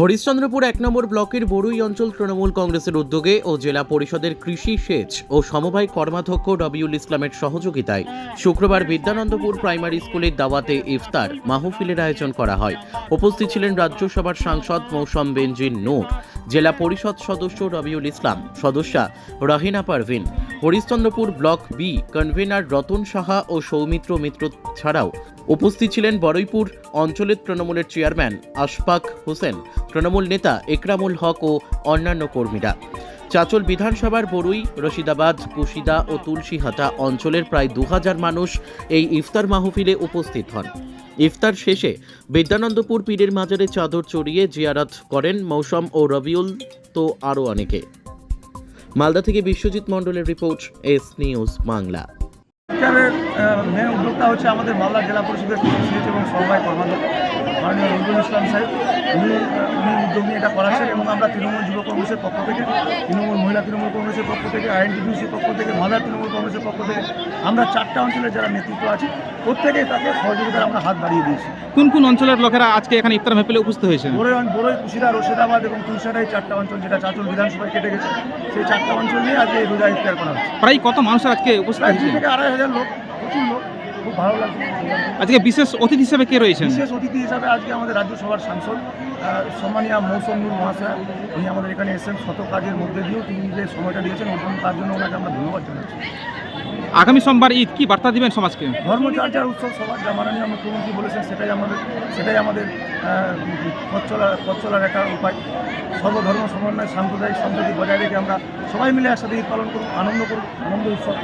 হরিশ্চন্দ্রপুর এক নম্বর ব্লকের বড়ুই অঞ্চল তৃণমূল কংগ্রেসের উদ্যোগে ও জেলা পরিষদের কৃষি সেচ ও সমবায় কর্মাধ্যক্ষ রবিউল ইসলামের সহযোগিতায় শুক্রবার বিদ্যানন্দপুর প্রাইমারি স্কুলের দাওয়াতে ইফতার মাহফিলের আয়োজন করা হয়। উপস্থিত ছিলেন রাজ্যসভার সাংসদ মৌসম বেনজিন নূর, জেলা পরিষদ সদস্য রবিউল ইসলাম, সদস্যা Rahina Parvin, Harishchandrapur block B convener Ratan Saha ও সৌমিত্র মিত্র ছাড়াও উপস্থিত ছিলেন বড়ইপুর অঞ্চলের তৃণমূলের চেয়ারম্যান আশফাক হোসেন, তৃণমূল নেতা একরামুল হক ও অন্যান্য কর্মীরা। চাচল বিধানসভার বড়ুই রশিদাবাদ, কুশিদা ও তুলসীহাটা অঞ্চলের প্রায় দু হাজার মানুষ এই ইফতার মাহফিলে উপস্থিত হন। ইফতার শেষে বিদ্যানন্দপুর পীরের মাজারে চাদর চড়িয়ে জিয়ারত করেন মৌসম ও রবিউল তো আরও অনেকে। মালদা থেকে বিশ্বজিৎ মণ্ডলের রিপোর্ট, এস নিউজ বাংলা। সরকারের মেন উদ্যোক্তা হচ্ছে আমাদের মালদা জেলা পরিষদের এবং সমবায় কর্মাধ্যক্ষ। নজরুল ইসলাম সাহেব উনি উনি উদ্যোগ নিয়ে এটা করাচ্ছেন এবং আমরা তৃণমূল যুব কংগ্রেসের পক্ষ থেকে তৃণমূল মহিলা তৃণমূল কংগ্রেসের পক্ষ থেকে আইএনটিডিউসির পক্ষ থেকে মালদা তৃণমূল কংগ্রেসের পক্ষ থেকে আমরা চারটা অঞ্চলের যারা নেতৃত্ব আছে প্রত্যেকেই তাকে সহযোগিতার আমরা হাত বাড়িয়ে দিয়েছি। কোন কোন অঞ্চলের লোকেরা আজকে এখানে ইফতার মেহফিলে উপস্থিত হয়েছে বড়ই বড়ই কুশিদা রশিদাবাদ এবং তুলসারা এই চারটা অঞ্চল যেটা চাচল বিধানসভায় কেটে গেছে সেই চারটা অঞ্চল নিয়ে আজকে এই রোজা ইফতার করা হচ্ছে। প্রায় কত মানুষের আজকে উপস্থিত থেকে আড়াই হাজার লোক প্রচুর লোক। খুব ভালো লাগছে। আজকে বিশেষ অতিথি হিসেবে কে রয়েছেন? বিশেষ অতিথি হিসাবে আজকে আমাদের রাজ্যসভার সাংসদ। সম্মানীয় মৌসুম নূর মহাশয় উনি আমাদের এখানে এসেছেন শত কাজের মধ্যে দিয়েও তিনি যে সময়টা দিয়েছেন জন্য তার জন্য ওনাকে আমরা ধন্যবাদ জানাচ্ছি। আগামী সোমবার ঈদ কি বার্তা দিবেন সমাজকে? ধর্মচর্চার উৎসব সবার যা মাননীয় মুখ্যমন্ত্রী বলেছেন সেটাই আমাদের সেটাই আমাদের পথ চলার একটা উপায়। সর্বধর্ম সমন্বয় সাম্প্রদায়িক সম্প্রীতি বজায় রেখে আমরা সবাই মিলে একসাথে ঈদ পালন করুন আনন্দ করুন আনন্দ উৎসব।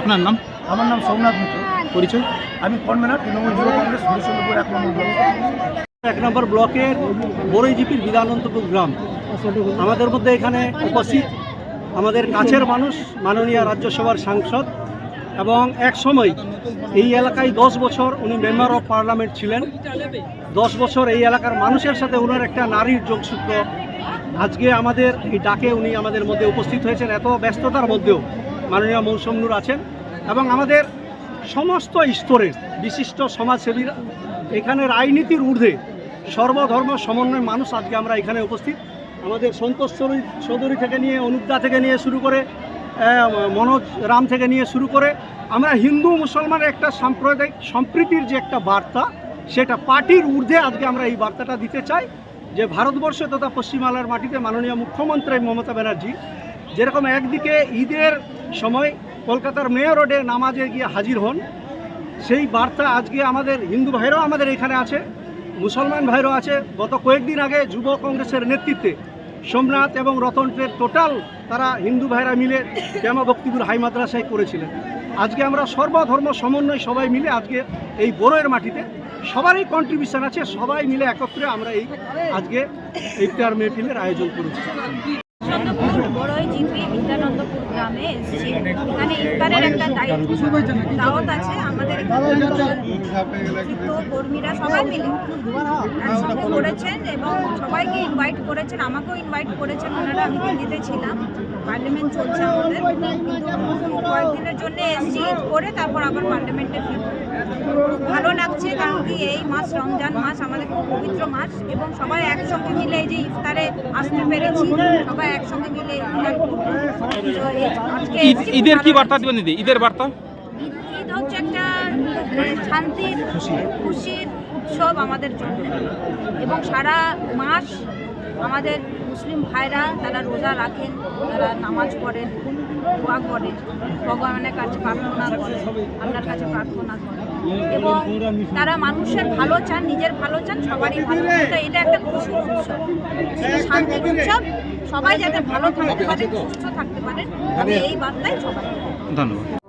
আপনার নাম? আমার নাম সোমনাথ মিত্র। পরিচয়? আমি কনভেনার তৃণমূল যুব কংগ্রেস হরিশ্চন্দ্রপুর এক নম্বর এক নম্বর ব্লকের বড়ইজিপির বিধানন্তপুর গ্রাম। আমাদের মধ্যে এখানে উপস্থিত আমাদের কাছের মানুষ, মাননীয় রাজ্যসভার সাংসদ এবং এক সময় এই এলাকায় দশ বছর উনি মেম্বার অফ পার্লামেন্ট ছিলেন। দশ বছর এই এলাকার মানুষের সাথে ওনার একটা নারীর যোগসূত্র। আজকে আমাদের এই ডাকে উনি আমাদের মধ্যে উপস্থিত হয়েছেন। এত ব্যস্ততার মধ্যেও মাননীয় মৌসুম নূর আছেন এবং আমাদের সমস্ত স্তরের বিশিষ্ট সমাজসেবীরা এখানে রাজনীতির ঊর্ধ্বে সর্বধর্ম সমন্বয় মানুষ আজকে আমরা এখানে উপস্থিত। আমাদের সন্তোষ চৌধুরী- থেকে নিয়ে, অনুপদা থেকে নিয়ে শুরু করে মনোজ রাম থেকে নিয়ে শুরু করে, আমরা হিন্দু মুসলমানের একটা সাম্প্রদায়িক সম্প্রীতির যে একটা বার্তা, সেটা পার্টির ঊর্ধ্বে আজকে আমরা এই বার্তাটা দিতে চাই যে ভারতবর্ষ তথা পশ্চিমবাংলার মাটিতে মাননীয় মুখ্যমন্ত্রী মমতা ব্যানার্জি যেরকম একদিকে ঈদের সময় কলকাতার মেয়র রোডে নামাজে গিয়ে হাজির হন, সেই বার্তা আজকে আমাদের হিন্দু ভাইরাও আমাদের এখানে আছে। মুসলমান ভাইরা আছে, গত কয়েকদিন আগে যুব কংগ্রেসের নেতৃত্বে সোমনাথ এবং রতনটের টোটাল তারা হিন্দু ভাইরা মিলে শ্যামা ভক্তিপুর হাই মাদ্রাসায় করেছিলেন। আজকে আমরা সর্বধর্ম সমন্বয় সবাই মিলে আজকে এই বড়োয়ের মাটিতে সবারই কন্ট্রিবিউশন আছে, সবাই মিলে একত্রে আমরা এই আজকে ইফতার মেহফিলের আয়োজন করেছি। চন্দ্রপুর, বড়ই জিপি, বিদ্যানন্দপুর গ্রামে এসেছি। এখানে ইফতারের একটা দাওয়াত আছে আমাদের কর্মীরা সবাই মিলে একসঙ্গে করেছেন এবং সবাইকে ইনভাইট করেছেন, আমাকেও ইনভাইট করেছেন, ওনারা আমি দিল্লিতে ছিলাম। পার্লামেন্ট চলছে আমাদের। কয়েকদিনের জন্য এসেছি করে তারপর আবার পার্লামেন্টে ফিরব। খুব ভালো লাগছে কারণ কি এই মাস রমজান মাস আমাদের খুব পবিত্র মাস এবং সবাই একসঙ্গে মিলে এই যে ইফতারে আসতে পেরেছি সবাই একসঙ্গে মিলে ঈদের কি বার্তা দিবেন দিদি? ঈদের বার্তা? ঈদ হচ্ছে একটা শান্তির খুশির উৎসব আমাদের জন্য। এবং সারা মাস আমাদের মুসলিম ভাইরা তারা রোজা রাখেন, তারা নামাজ পড়েন, দোয়া করেন, ভগবানের কাছে প্রার্থনা করেন আপনার কাছে প্রার্থনা করেন। এবং তারা মানুষের ভালো চান, নিজের ভালো চান, সবারই ভালো। তো এটা একটা খুশির উৎসব। শান্তির উৎসব। সবাই যাতে ভালো থাকতে পারে, সুস্থ থাকতে পারেন আমি এই বার্তাই সবাই ধন্যবাদ।